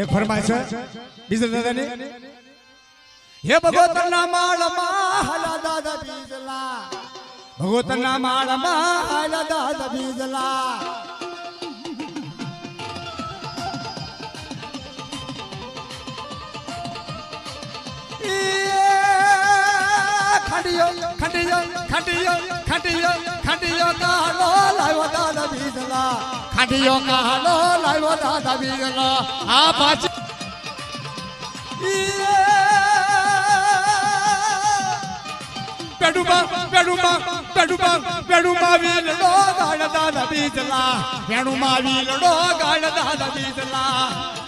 એક ફરમાય છે, બીજા દાદાની, હે ભગવતના માળમાં હાલા દાદા બીજલા, ભગવતના માળમાં હાલા દાદા બીજલા. ખંડિયો ખંડિયો ખંડિયો ખંડિયો ખંડિયો કાલો લાવ્યો દાદા બીજલા ખંડિયો કાલો લાવ્યો દાદા બીજલા આ પાછી પેડુબા પેડુબા પેડુબા પેડુબા વીલડો ગાળ દાદા બીજલા પેડુબા વીલડો ગાળ દાદા બીજલા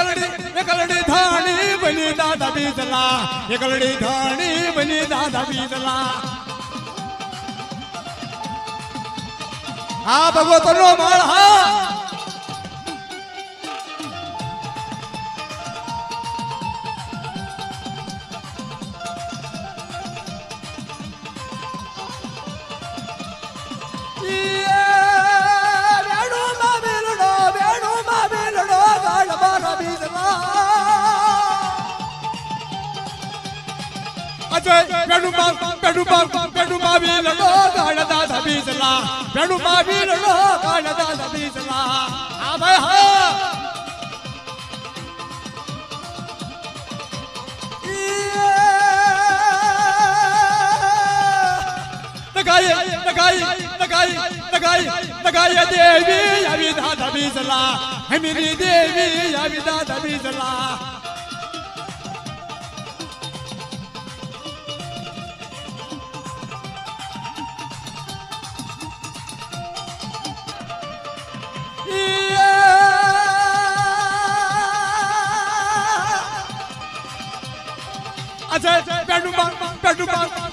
એકલડી એકલડી ધાણી બની દાદા બીજલા એકલડી ધાણી બની દાદા બીજલા આ ભગવતનો માળ હા અજય પેડુમાં પેડુમાં પેડુમાં વેલડો ગાળ દાદા બીજલા પેડુમાં વેલડો ગાળ દાદા બીજલા હા ભાઈ, હા. નગાઈ નગાઈ નગાઈ નગાઈ નગાઈ દેવી આવી દાદા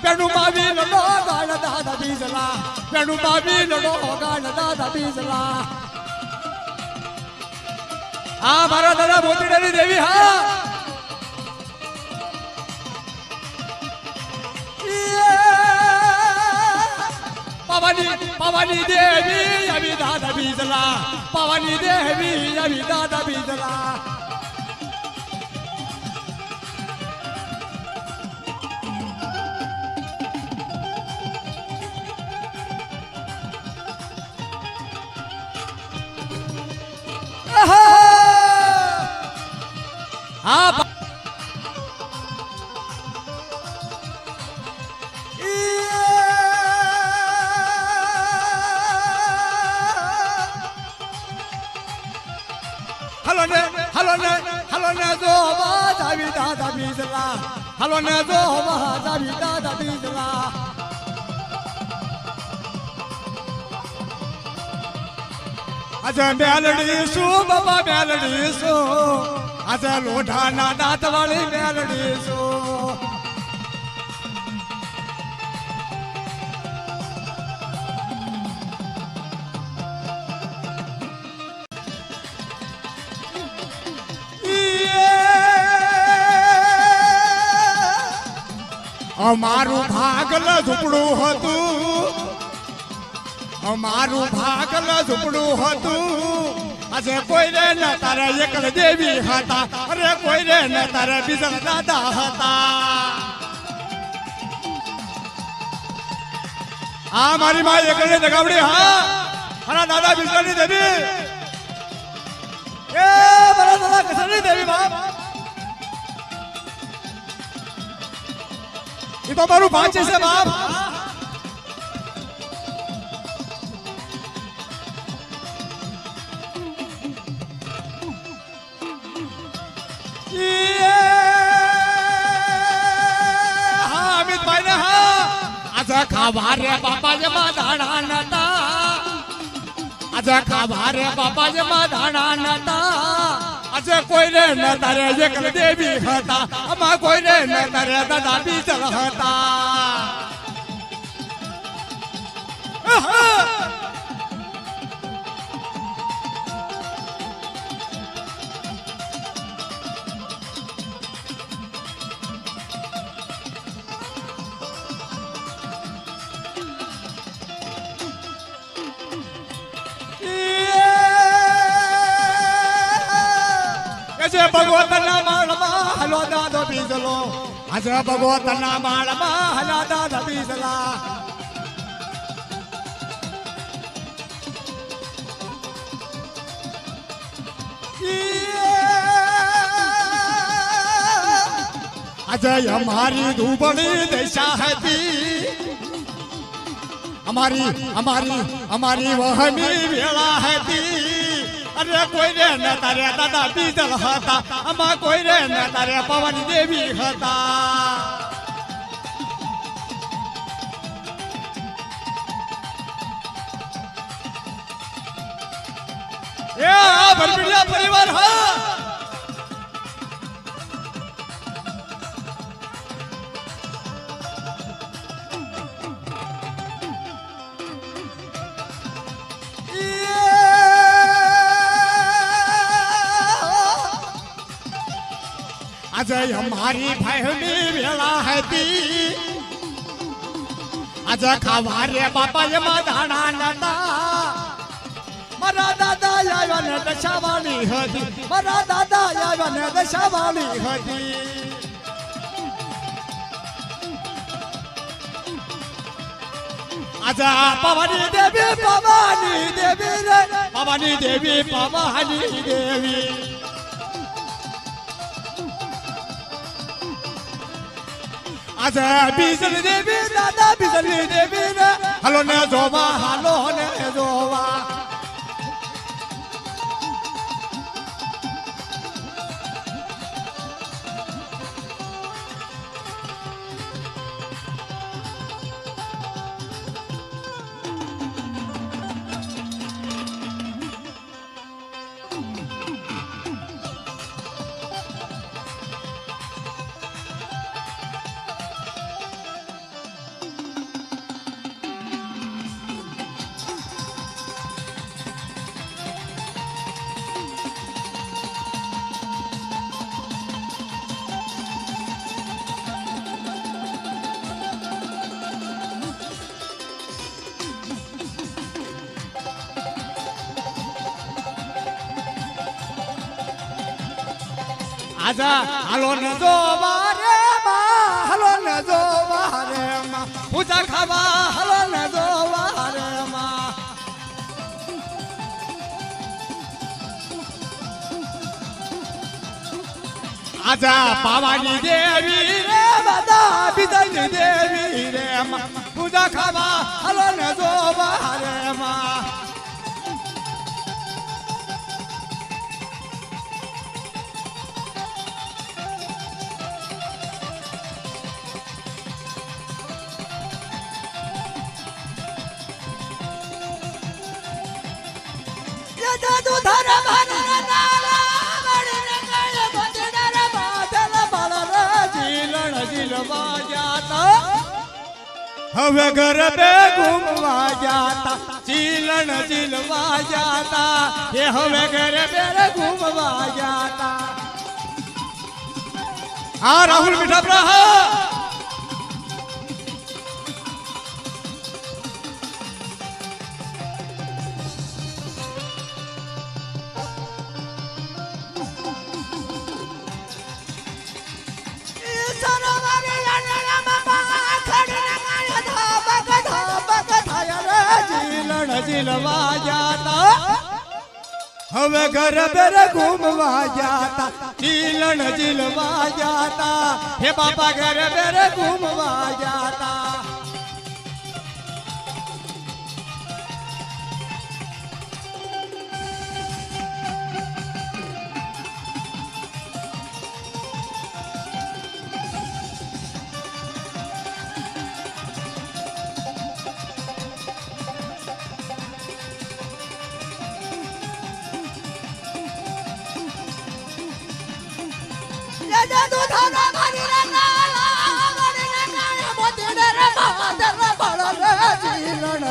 પેડુમાં વીલડો ગાળ દાદા મારા દાદા મોતીડાની દેવી, હા. પવની પવની દેવી આવી દાદા બીજલા. પવની દેવી આવી દાદા બીજલા. હલો ને હલો ને જો બાદ આવી દાદા બીજલા. હલો ને જો બાદ આવી દાદા બીજલા. આજે મેલડી શું બાબા મેલડી શું? આજે લોઢાના દાંત વાળી મેલડી શું? અમારું ભાગલ ઝૂપડું હતું. અમારું ભાગલ ઝૂપડું હતું. આજે કોઈ રે ન તારે એકલ દેવી હતા. અરે કોઈ રે ન તારે બીજા દાદા હતા. હા, મારી માં એકલ ને જગાવડી હા. મારા દાદા બીજાની દેવી. એ મારા દાદા કસરની દેવી, બાપ. એ તો મારું ભાંચે છે બાપ હા અમિતભાઈ ને હા આજે ખાવા રે બાપા જે દાણા નતા આજે ખાવા રે બાપા જે દાણા નતા આજે કોઈને ન તારે એકલ દેવી હતા. આમાં કોઈને ન તારે દાદા બીજલ હતા. કે જે ભગવતના માળમાં હલો દાદો બીજલો આજે ભગવતના માળમાં હલો દાદો બીજલા આજે અમારી ધૂબળી દશા હતી અમારી અમારી અમારી વહમી વેળા હતી અરે કોઈ રે ન તારે, દાદા બીજલ હતા. આમાં કોઈ રે ન તારે, પવન દેવી હતા. એ આ ભરભીડિયા પરિવાર હા! આજે અમારી ભાઈની વેળા હતી આજે ખાવા રે બાપા એમાં દાણા નતા મારા દાદા આવ્યા ને દશાવાળી હતી. મારા દાદા આવ્યા ને દશાવાળી હતી. આજા, પવની દેવી પવની દેવી રે. પવની દેવી પવની દેવી. આજા બીજલ દેવી દાદા બીજલ દેવી રે હાલો ને જોવા હાલો ને જોવા આજા, હાલો ને જોવા રે માં, હાલો ને જોવા રે માં. પૂજા ખાવા, હાલો ને જોવા રે માં. આજા, પાવાની દેવી રે બધા બિદલની દેવી રે પૂજા ખાવા, હાલો ને જોવા રે માં. હવે ઘર બે ઘૂમવા જાતા ચીલણ ચીલવા જાતા એ હવે ઘર બે ઘૂમવા જાતા હા રાહુલ મીઠાપરા હા જીલવા જાતા હવે ઘર બેર ઘૂમવા જાતા. ચીલણ જીલવા જાતા હે બાપા ઘર બેર ઘૂમવા જાતા.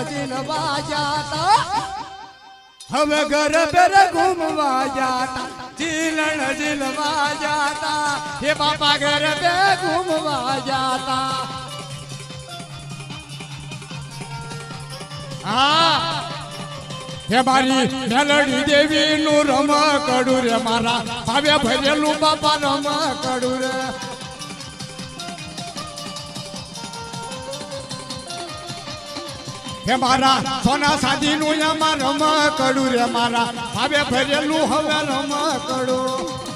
જીલવા જાતા હવે ઘર બેર ઘૂમવા જાતા ચીલણ જીલવા જાતા હે બાપા ઘર બે ઘૂમવા જાતા હા મારી મેલડી દેવી નું રમા કડું રે મારા ભાવે ભરેલું બાપા રમા કડું રે. હે મારા સોના સાદી નું એમાં રમા કડું રે મારા ભાવે ભરેલું હવે રમા કડું.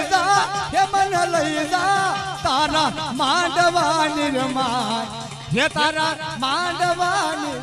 લઈ જા હે મન લઈ જા તારા માંડવા નિર્માણ. હે તારા માંડવાની